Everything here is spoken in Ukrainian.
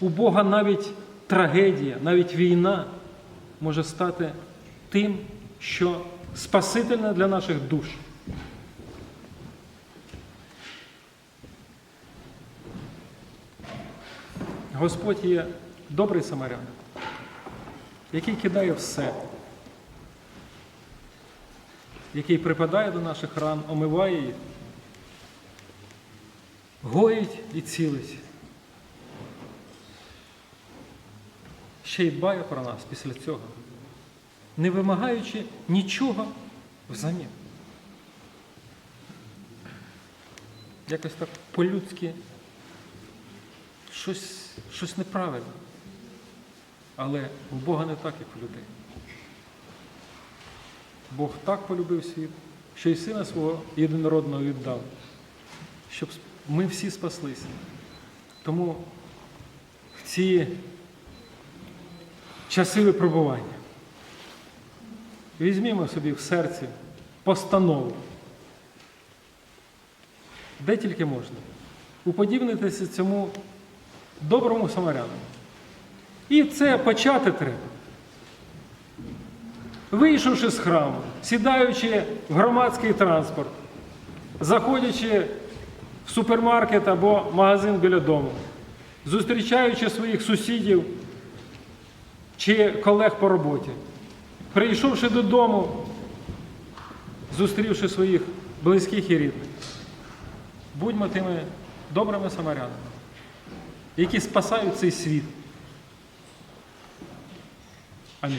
У Бога навіть трагедія, навіть війна може стати тим, що спасительне для наших душ. Господь є добрий самарянин, який кидає все, який припадає до наших ран, омиває їх, гоїть і цілить. Ще й дбає про нас після цього, не вимагаючи нічого взамін. Якось так по-людськи щось, щось неправильно. Але у Бога не так, як у людей. Бог так полюбив світ, що й сина свого єдинородного віддав, щоб ми всі спаслися. Тому в ці часи випробування візьмімо собі в серці постанову, де тільки можна, уподібнитися цьому доброму самарянину. І це почати треба. Вийшовши з храму, сідаючи в громадський транспорт, заходячи в супермаркет або магазин біля дому, зустрічаючи своїх сусідів чи колег по роботі, прийшовши додому, зустрівши своїх близьких і рідних, будьмо тими добрими самарянами, які спасають цей світ. Амінь.